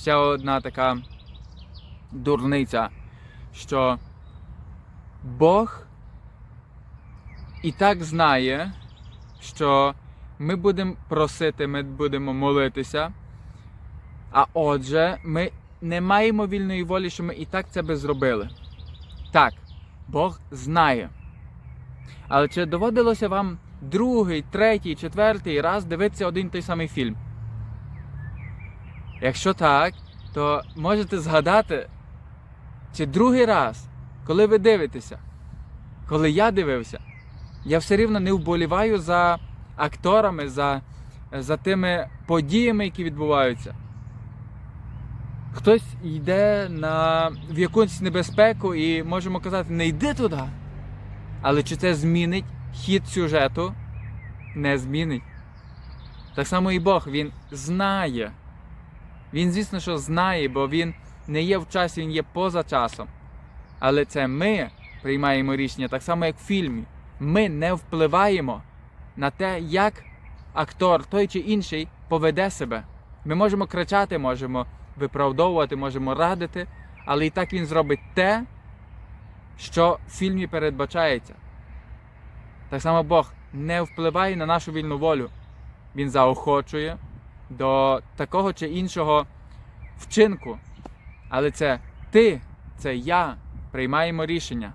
ще одна така дурниця, що Бог і так знає, що ми будемо просити, ми будемо молитися. А отже, ми не маємо вільної волі, що ми і так це би зробили. Так, Бог знає. Але чи доводилося вам другий, третій, четвертий раз дивитися один той самий фільм? Якщо так, то можете згадати, чи другий раз, коли ви дивитеся, коли я дивився, я все рівно не вболіваю за акторами, за, за тими подіями, які відбуваються. Хтось йде на, в якусь небезпеку і можемо казати, не йди туди. Але чи це змінить хід сюжету? Не змінить. Так само і Бог, він знає. Він, звісно, що знає, бо він не є в часі, він є поза часом. Але це ми приймаємо рішення, так само, як в фільмі. Ми не впливаємо на те, як актор той чи інший поведе себе. Ми можемо кричати, можемо виправдовувати, можемо радити, але і так він зробить те, що в фільмі передбачається. Так само Бог не впливає на нашу вільну волю. Він заохочує до такого чи іншого вчинку. Але це ти, це я приймаємо рішення.